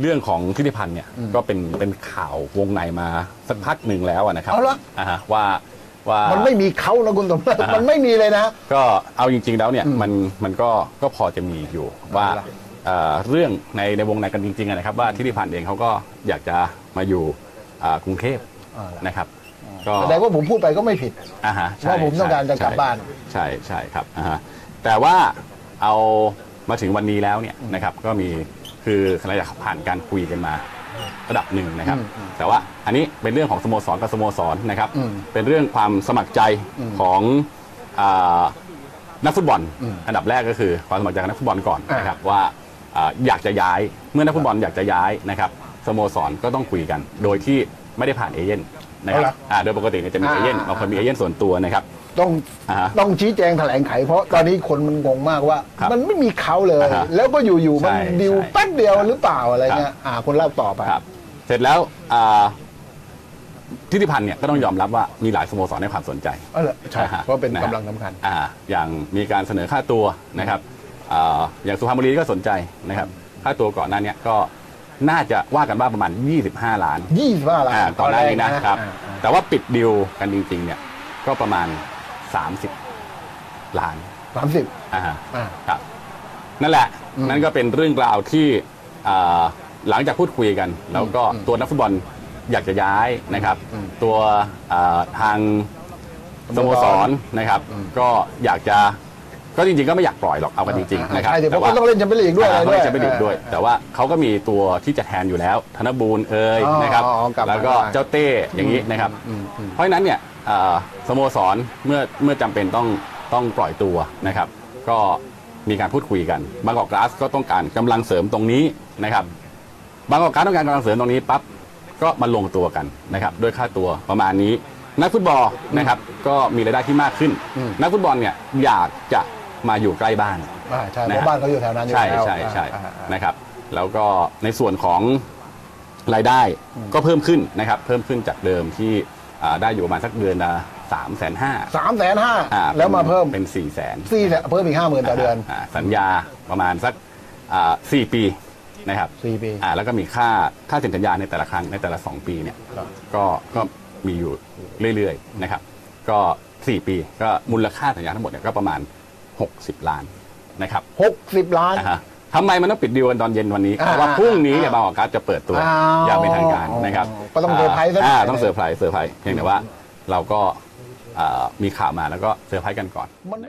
เรื่องของทิติพันธ์เนี่ยก็เป็นเป็นข่าววงในมาสักพักหนึ่งแล้วอะนะครับเอาละอ่าฮะว่าว่ามันไม่มีเขานะคุณสมบัติอ่าฮะมันไม่มีเลยนะ ก็เอาจริง ๆ แล้วเนี่ยมันมันก็ก็พอจะมีอยู่ว่าเอาล่ะเอ่อเรื่องในในวงในกันจริงๆอะนะครับ ว่าทิติพันธ์เองเขาก็อยากจะมาอยู่อ่ากรุงเทพอ่าล่ะนะครับก็แสดงว่าผมพูดไปก็ไม่ผิดอ่าฮะใช่ว่าผมต้องการจะกลับใช่บ้าน ใช่ใช่ครับอ่าฮะแต่ว่าเอามาถึงวันนี้แล้วเนี่ยนะครับก็มี คือหลังจากผ่านการคุยกันมาระดับหนึ่งนะครับ แต่ว่าอันนี้เป็นเรื่องของสโมสรกับสโมสรนะครับอืมเป็นเรื่องความสมัครใจของอานักฟุตบอล อันดับแรกก็คือความสมัครใจของนักฟุตบอลก่อนอ่านนะครับว่าอ่าอยากจะย้ายเมื่อนักฟุตบอลอยากจะย้ายนะครับสโมสรก็ต้องคุยกัน โดยที่ ไม่ได้ผ่านเอเย่นนะครับอ่าโดยปกติเนี่ยจะมีเอเย่นบางคนมีเอเย่นส่วนตัวนะครับ ต้องอ่าฮะต้องชี้แจงแถลงไข เพราะตอนนี้คนมันงงมากว่า ครับมันไม่มีเขาเลย อ่าฮะแล้วก็อยู่ๆมันใช่ดิวใช่แป๊บเดียวหรือเปล่าอะไรครับเงี้ยอ่าคนเล่าต่อไป ครับ เสร็จแล้วอ่าทิติพันธ์เนี่ยก็ต้องยอมรับว่ามีหลายสโมสรให้ความสนใจ เออใช่อ่าฮะเพราะเป็นนะฮะ กำลังสำคัญ อ่าอย่างมีการเสนอค่าตัวนะครับอ่าอย่างสุพรรณบุรีก็สนใจนะครับ ค่าตัวก่อนหน้าเนี้ก็ น่าจะว่ากันว่าประมาณ 25 ล้านยี่สิบห้าล้านอ่าก่อนหน้านี้นะครับอ่าอ่าแต่ว่าปิดดิวกันจริงๆเนี่ยก็ประมาณ 30 ล้านสามสิบอ่าฮะ อ่า ครับนั่นแหละอืมนั่นก็เป็นเรื่องราวที่อ่าหลังจากพูดคุยกัน แล้วก็ตัวนักฟุตบอลอยากจะย้ายนะครับตัวอ่าทางสโมสรนะครับ ก็อยากจะ ก็จริงๆก็ไม่อยากปล่อยหรอกเอากันจริงๆนะครับใช่เดี๋ยวเพแต่ราะว่าเขาต้องเล่นแชมเปี้ยนลีกด้วยอะไรอ่าด้วยเขาจะไม่ดีด้วย แต่ว่าเขาก็มีตัวที่จะแทนอยู่แล้ว ธนบูรณ์เอ่ยอ๋อนะครับ อ๋อกลับมาแล้วก็ได้เจ้าเต้อย่างนี้นะครับ อืมอืม เพราะฉะนั้นเนี่ยเอ่อสโมสรเมื่อเมื่อจำเป็นต้องต้องปล่อยตัวนะครับ ก็มีการพูดคุยกันบางกอกกราสก็ต้องการกำลังเสริมตรงนี้นะครับ บางกอกกราสต้องการกำลังเสริมตรงนี้ปั๊บก็มาลงตัวกันนะครับด้วยค่าตัวประมาณนี้ นักฟุตบอลนะครับก็มีรายได้ที่มากขึ้นอืมนักฟุตบอลเนี่ยอยากจะ มาอยู่ใกล้บ้าน อ่าใช่เพนะครัราะบ้านเขาอยู่แถวนั้นอยู่ใช่แล้วใช่ใช่อ่าอ่าอ่า นะครับ แล้วก็ในส่วนของรายได้ก็เพิ่มขึ้นนะครับ เพิ่มขึ้นจากเดิมที่อ่าได้อยู่ประมาณสักเดือนละสามแสนห้าสามแสนห้าแล้วมาเพิ่มเป็นสี่แสน สี่แสนเพิ่มอีกห้าหมื่นต่อเดือนสัญญาประมาณสักอ่าสี่ปีนะครับสี่ปีอ่าแล้วก็มีค่าค่าเซ็นสัญญาในแต่ละครั้งในแต่ละสองปีเนี่ยครับก็ก็มีอยู่เรื่อยๆนะครับ ก็สี่ปีก็มูลค่าสัญญาทั้งหมดเนี่ยก็ประมาณ 60 ล้านนะครับหกสิบล้าน อ่าฮะทำไมมันต้องปิดดีลกันตอนเย็นวันนี้ อ่าเพราะว่าพรุ่งนี้อ่าเนี่ยบางกอกการ์ดจะเปิดตัวอ้าวอย่างเป็นทางการนะครับก็ต้องเซอร์ไพรส์ซะหน่อยอ่าต้องเซอร์ไพรส์เซอร์ไพรส์เพียงแต่ว่าเราก็อ่ามีข่าวมาแล้วก็เซอร์ไพรส์กันก่อน มัน